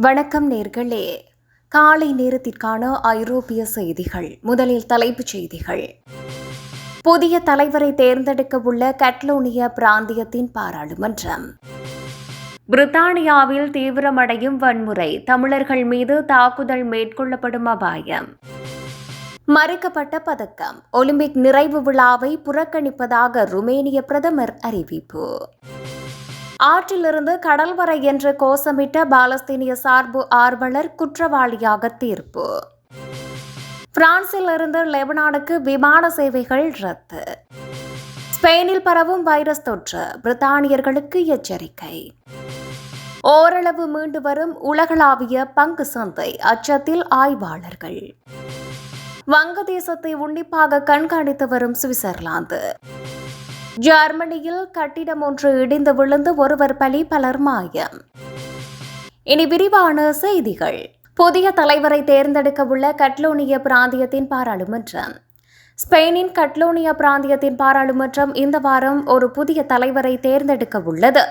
வணக்கம் நேர்களே. காலை நேரத்திற்கான ஐரோப்பிய செய்திகள். முதலில் தலைப்புச் செய்திகள். புதிய தலைவரை தேர்ந்தெடுக்க உள்ள கட்லோனிய பிராந்தியத்தின் பாராளுமன்றம். பிரித்தானியாவில் தீவிரமடையும் வன்முறை தமிழர்கள் மீது தாக்குதல் மேற்கொள்ளப்படும் அபாயம். மறுக்கப்பட்ட பதக்கம். ஒலிம்பிக் நிறைவு விழாவை புறக்கணிப்பதாக ருமேனிய பிரதமர் அறிவிப்பு. ஆற்றிலிருந்து கடல் வரை என்று கோஷமிட்ட பாலஸ்தீனிய சார்பு ஆர்வலர் குற்றவாளியாக தீர்ப்பு. பிரான்சில் இருந்து லெபனானுக்கு விமான சேவைகள் ரத்து. ஸ்பெயினில் பரவும் வைரஸ் தொற்று பிரித்தானியர்களுக்கு எச்சரிக்கை. ஓரளவு மீண்டு வரும் உலகளாவிய பங்கு சந்தை அச்சத்தில் ஆய்வாளர்கள். வங்கதேசத்தை உன்னிப்பாக கண்காணித்து வரும் சுவிட்சர்லாந்து. ஜெர்மனியில் கட்டிடம் ஒன்று இடிந்து விழுந்து ஒருவர் பலி பலர் மாயம். இனி விரிவான செய்திகள். புதிய தலைவரை தேர்ந்தெடுக்க உள்ள கட்லோனிய பிராந்தியத்தின் பாராளுமன்றம். ஸ்பெயினின் கட்லோனிய பிராந்தியத்தின் பாராளுமன்றம் இந்த வாரம் ஒரு புதிய தலைவரை தேர்ந்தெடுக்க உள்ளது.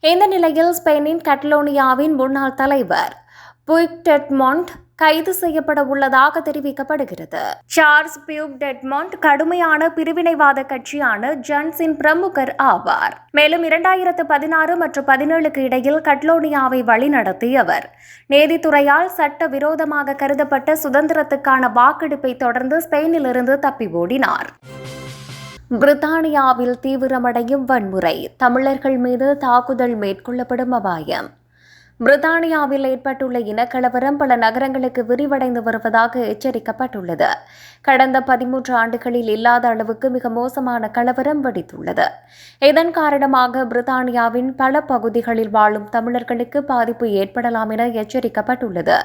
இந்த நிலையில் ஸ்பெயினின் கட்லோனியாவின் முன்னாள் தலைவர் புய்டெட்மாண்ட் கைது செய்யப்பட உள்ளதாக தெரிவிக்கப்படுகிறது. சார்ஸ் பியூப் டெட்மாண்ட் கடுமையான பிரிவினைவாத கட்சியான ஜன்ஸின் பிரமுகர் ஆவார். மேலும் இரண்டாயிரத்து பதினாறு மற்றும் பதினேழுக்கு இடையில் கட்லோனியாவை வழிநடத்தியவர் நீதித்துறையால் சட்ட விரோதமாக கருதப்பட்ட சுதந்திரத்துக்கான வாக்கெடுப்பை தொடர்ந்து ஸ்பெயினிலிருந்து தப்பி ஓடினார். பிரித்தானியாவில் தீவிரமடையும் வன்முறை. தமிழர்கள் மீது தாக்குதல் மேற்கொள்ளப்படும் அபாயம். பிரித்தானியாவில் ஏற்பட்டுள்ள இனக்கலவரம் பல நகரங்களுக்கு விரிவடைந்து வருவதாக எச்சரிக்கப்பட்டுள்ளது. கடந்த பதிமூன்று ஆண்டுகளில் இல்லாத அளவுக்கு மிக மோசமான கலவரம் வெடித்துள்ளது. இதன் காரணமாக பிரித்தானியாவின் பல பகுதிகளில் வாழும் தமிழர்களுக்கு பாதிப்பு ஏற்படலாம் என எச்சரிக்கப்பட்டுள்ளது.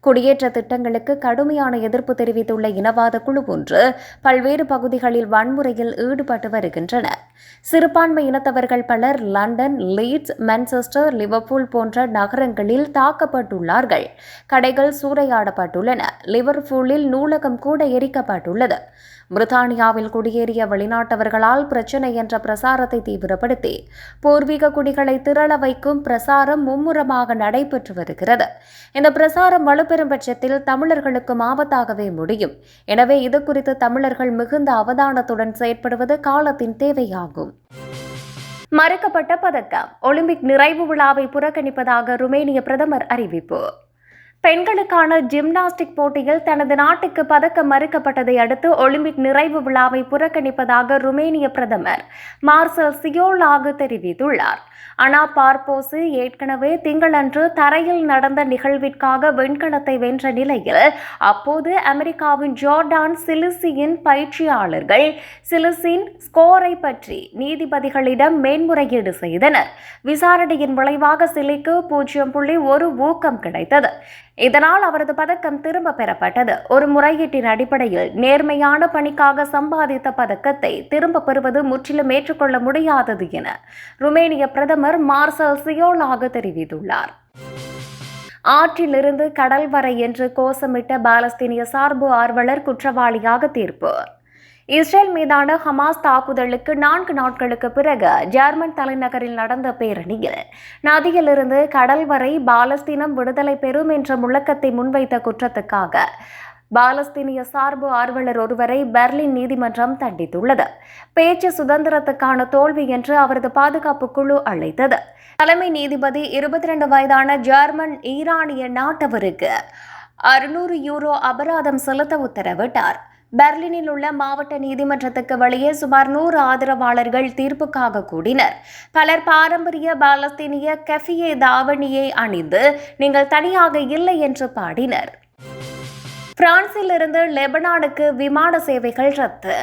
குடியேற்ற திட்டங்களுக்கு கடுமையான எதிர்ப்பு தெரிவித்துள்ள இனவாத குழு ஒன்று பல்வேறு பகுதிகளில் வன்முறையில் ஈடுபட்டு வருகின்றனர் சிறுபான்மை இனத்தவர்கள் பலர் லண்டன் லீட்ஸ் மான்செஸ்டர் லிவர்பூல் போன்ற நகரங்களில் தாக்கப்பட்டுள்ளார்கள். கடைகள் சூறையாடப்பட்டுள்ளன. லிவர்பூலில் நூலகம் கூட எரிக்கப்பட்டுள்ளது. பிரித்தானியாவில் குடியேறிய வெளிநாட்டவர்களால் பிரச்சினை என்ற பிரசாரத்தை தீவிரப்படுத்தி பூர்வீக குடிகளை திரள வைக்கும் பிரசாரம் மும்முரமாக நடைபெற்று வருகிறது. இந்த பிரசாரம் வலுப்பெறும் பட்சத்தில் தமிழர்களுக்கும் ஆபத்தாகவே முடியும். எனவே இது குறித்து தமிழர்கள் மிகுந்த அவதானத்துடன் செயற்படுவது காலத்தின் தேவையாகும். மறக்கப்பட்ட பதக்கம். ஒலிம்பிக் நிறைவு விழாவை புறக்கணிப்பதாக ருமேனிய பிரதமர் அறிவிப்பு. பெண்களுக்கான ஜிம்னாஸ்டிக் போட்டியில் தனது நாட்டுக்கு பதக்கம் மறுக்கப்பட்டதை அடுத்து ஒலிம்பிக் நிறைவு விழாவை புறக்கணிப்பதாக ருமேனிய பிரதமர் மார்சல் சியோலாகு தெரிவித்துள்ளார். அனா பார்போசு ஏற்கனவே திங்களன்று தரையில் நடந்த நிகழ்விற்காக வெண்கலத்தை வென்ற நிலையில் அப்போது அமெரிக்காவின் ஜோர்டான் சிலிசியின் பயிற்சியாளர்கள் சிலிசின் ஸ்கோரை பற்றி நீதிபதிகளிடம் மேன்முறையீடு செய்தனர். விசாரணையின் விளைவாக சிலிக்கு பூஜ்ஜியம் புள்ளி ஒரு ஊக்கம் கிடைத்தது. இதனால் அவரது பதக்கம் திரும்ப பெறப்பட்டது. ஒரு முறையீட்டின் அடிப்படையில் நேர்மையான பணிக்காக சம்பாதித்த பதக்கத்தை திரும்ப பெறுவது முற்றிலும் ஏற்றுக்கொள்ள முடியாதது என ருமேனிய பிரதமர் மார்சல் சியோலாக தெரிவித்துள்ளார். ஆற்றிலிருந்து கடல் வரை என்று கோஷமிட்ட பாலஸ்தீனிய சார்பு ஆர்வலர் குற்றவாளியாக தீர்ப்பு. இஸ்ரேல் மீதான ஹமாஸ் தாக்குதலுக்கு நான்கு நாட்களுக்கு பிறகு ஜெர்மன் தலைநகரில் நடந்த பேரணியில் நதியிலிருந்து கடல் வரை பாலஸ்தீனம் விடுதலை பெறும் என்ற முழக்கத்தை முன்வைத்த குற்றத்துக்காக பாலஸ்தீனிய சார்பு ஆர்வலர் ஒருவரை பெர்லின் நீதிமன்றம் தண்டித்துள்ளது. பேச்சு சுதந்திரத்துக்கான தோல்வி என்று அவரது பாதுகாப்பு குழு அழைத்தது. தலைமை நீதிபதி இருபத்தி ரெண்டு வயதான ஜெர்மன் ஈரானிய நாட்டவருக்கு அறுநூறு யூரோ அபராதம் செலுத்த உத்தரவிட்டார். பெர்லினில் உள்ள மாவட்ட நீதிமன்றத்துக்கு வெளியே சுமார் நூறு ஆதரவாளர்கள் தீர்ப்புக்காக கூடினர். பலர் பாரம்பரிய பாலஸ்தீனிய கெஃபியே தாவணியை அணிந்து நீங்கள் தனியாக இல்லை என்று பாடினர். பிரான்சில் இருந்து லெபனானுக்கு விமான சேவைகள் ரத்து.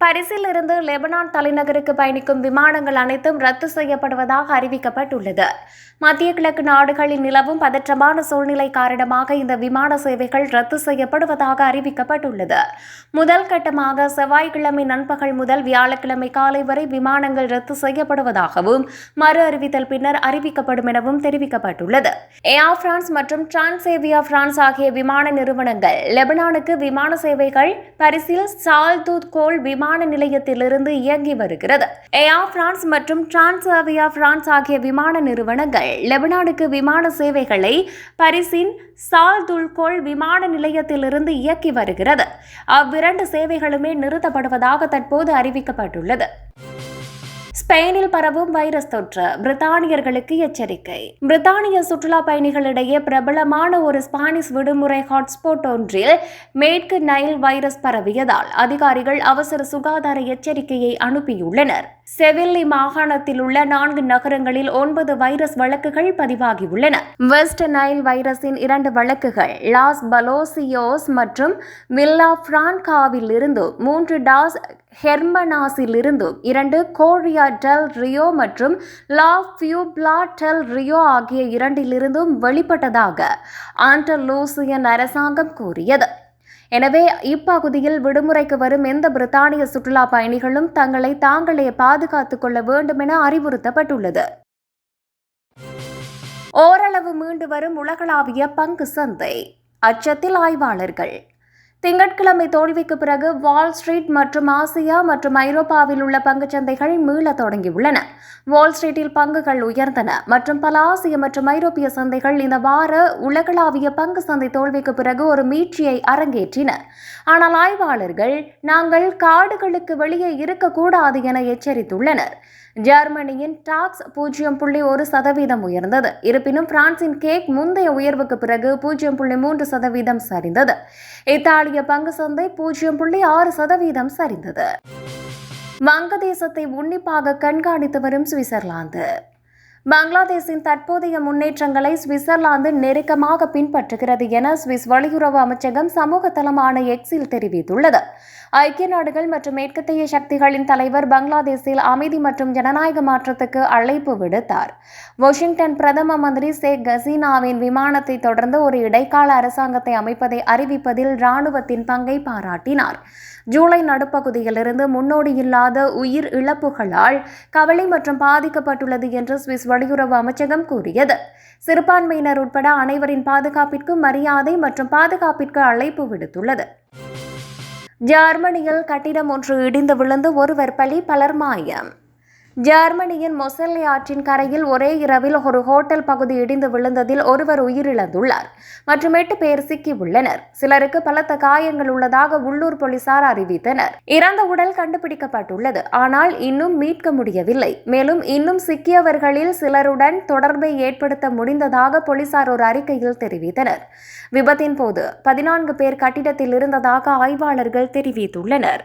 பரிசிலிருந்து லெபனான் தலைநகருக்கு பயணிக்கும் விமானங்கள் அனைத்தும் ரத்து செய்யப்படுவதாக அறிவிக்கப்பட்டுள்ளது. மத்திய கிழக்கு நாடுகளில் நிலவும் பதற்றமான சூழ்நிலை காரணமாக இந்த விமான சேவைகள் ரத்து செய்யப்படுவதாக அறிவிக்கப்பட்டுள்ளது. முதல் கட்டமாக செவ்வாய்க்கிழமை நண்பகல் முதல் வியாழக்கிழமை காலை வரை விமானங்கள் ரத்து செய்யப்படுவதாகவும் மறு அறிவித்தல் பின்னர் அறிவிக்கப்படும் எனவும் தெரிவிக்கப்பட்டுள்ளது. ஏர் பிரான்ஸ் மற்றும் டிரான்சேவியா பிரான்ஸ் ஆகிய விமான நிறுவனங்கள் லெபனானுக்கு விமான சேவைகள் பரிசில் சால் தூத் கோல் விமான விமான நிலையத்திலிருந்து இயங்கி வருகிறது. ஏர் பிரான்ஸ் மற்றும் டிரான்ஸ்ஆவியா பிரான்ஸ் ஆகிய விமான நிறுவனங்கள் லெபனானுக்கு விமான சேவைகளை பரிசின் சால் துல்கோல் விமான நிலையத்திலிருந்து இயக்கி வருகிறது. அவ்விரண்டு சேவைகளுமே நிறுத்தப்படுவதாக தற்போது அறிவிக்கப்பட்டுள்ளது. ஸ்பெயினில் பரவும் வைரஸ் தொற்று. பிரித்தானியர்களுக்கு எச்சரிக்கை. பிரித்தானிய சுற்றுலா பயணிகளிடையே பிரபலமான ஒரு ஸ்பானிஷ் விடுமுறை ஹாட்ஸ்பாட் ஒன்றில் மேற்கு நைல் வைரஸ் பரவியதால் அதிகாரிகள் அவசர சுகாதார எச்சரிக்கையை அனுப்பியுள்ளனர். செவில்லி மாகாணத்தில் உள்ள நான்கு நகரங்களில் ஒன்பது வைரஸ் வழக்குகள் பதிவாகியுள்ளன. வெஸ்ட் நைல் வைரஸின் இரண்டு வழக்குகள் லாஸ் பலோசியோஸ் மற்றும் வில்லா பிரான்காவில் இருந்து மூன்று டாஸ் ஹெர்மனாஸிலிருந்து இரண்டு கோரியா டெல் ரியோ மற்றும் லா பியூப்லா டெல் ரியோ ஆகிய இரண்டிலிருந்தும் வெளிப்பட்டதாக ஆண்டலூசியன் அரசாங்கம் கூறியது. எனவே இப்பகுதியில் விடுமுறைக்கு வரும் எந்த பிரித்தானிய சுற்றுலா பயணிகளும் தங்களை தாங்களே பாதுகாத்துக் கொள்ள வேண்டும் என அறிவுறுத்தப்பட்டுள்ளது. ஓரளவு மீண்டு வரும் உலகளாவிய பங்கு சந்தை. அச்சத்தில் ஆய்வாளர்கள் திங்கட்கிழமை தோல்விக்கு பிறகு வால் ஸ்ட்ரீட் மற்றும் ஆசியா மற்றும் ஐரோப்பாவில் உள்ள பங்குச்சந்தைகள் மீள தொடங்கியுள்ளன. வால் ஸ்ட்ரீட்டில் பங்குகள் உயர்ந்தன மற்றும் பல ஆசிய மற்றும் ஐரோப்பிய சந்தைகள் இந்த வார உலகளாவிய பங்கு சந்தை தோல்விக்கு பிறகு ஒரு மீட்சியை அரங்கேற்றின. ஆனால் ஆய்வாளர்கள் நாங்கள் காடுகளுக்கு வெளியே இருக்கக்கூடாது என எச்சரித்துள்ளனர். ஜெர்மனியின் டாக்ஸ் பூஜ்ஜியம் புள்ளி ஒரு சதவீதம் உயர்ந்தது. இருப்பினும் பிரான்சின் கேக் முந்தைய உயர்வுக்கு பிறகு பூஜ்ஜியம் புள்ளி மூன்று சதவீதம் சரிந்தது. இத்தாலிய பங்கு சந்தை பூஜ்ஜியம் புள்ளி ஆறு சதவீதம் சரிந்தது. வங்கதேசத்தை உன்னிப்பாக கண்காணித்து வரும் சுவிட்சர்லாந்து. பங்களாதேஷின் தற்போதைய முன்னேற்றங்களை சுவிட்சர்லாந்து நெருக்கமாக பின்பற்றுகிறது என சுவிஸ் வெளியுறவு அமைச்சகம் சமூக தளமான எக்ஸில் தெரிவித்துள்ளது. ஐக்கிய நாடுகள் மற்றும் மேற்கத்திய சக்திகளின் தலைவர் பங்களாதேஷில் அமைதி மற்றும் ஜனநாயக மாற்றத்துக்கு அழைப்பு விடுத்தார். வாஷிங்டன் பிரதம மந்திரி ஷேக் ஹசீனாவின் விமானத்தை தொடர்ந்து ஒரு இடைக்கால அரசாங்கத்தை அமைப்பதை அறிவிப்பதில் ராணுவத்தின் பங்கை பாராட்டினார். ஜூலை நடுப்பகுதியிலிருந்து முன்னோடியில்லாத உயிர் இழப்புகளால் கவலை மற்றும் பாதிக்கப்பட்டுள்ளது என்று சுவிஸ் வெளியுறவு அமைச்சகம் கூறியது. சிறுபான்மையினர் உட்பட அனைவரின் பாதுகாப்பிற்கு மரியாதை மற்றும் பாதுகாப்பிற்கு அழைப்பு விடுத்துள்ளது. ஜெர்மனியில் கட்டிடம் ஒன்று இடிந்து விழுந்து ஒருவர் பலி பலர் மாயம். ஜெர்மனியின் மொசெல்லி ஆற்றின் கரையில் ஒரே இரவில் ஒரு ஹோட்டல் பகுதி இடிந்து விழுந்ததில் ஒருவர் உயிரிழந்துள்ளார். மற்றும் எட்டு பேர் சிக்கியுள்ளனர். சிலருக்கு பலத்த காயங்கள் உள்ளதாக உள்ளூர் போலீசார் அறிவித்தனர். இறந்த உடல் கண்டுபிடிக்கப்பட்டுள்ளது. ஆனால் இன்னும் மீட்க முடியவில்லை. மேலும் இன்னும் சிக்கியவர்களில் சிலருடன் தொடர்பை ஏற்படுத்த முடிந்ததாக போலீசார் ஒரு அறிக்கையில் தெரிவித்தனர். விபத்தின் போது பதினான்கு பேர் கட்டிடத்தில் இருந்ததாக ஆய்வாளர்கள் தெரிவித்துள்ளனர்.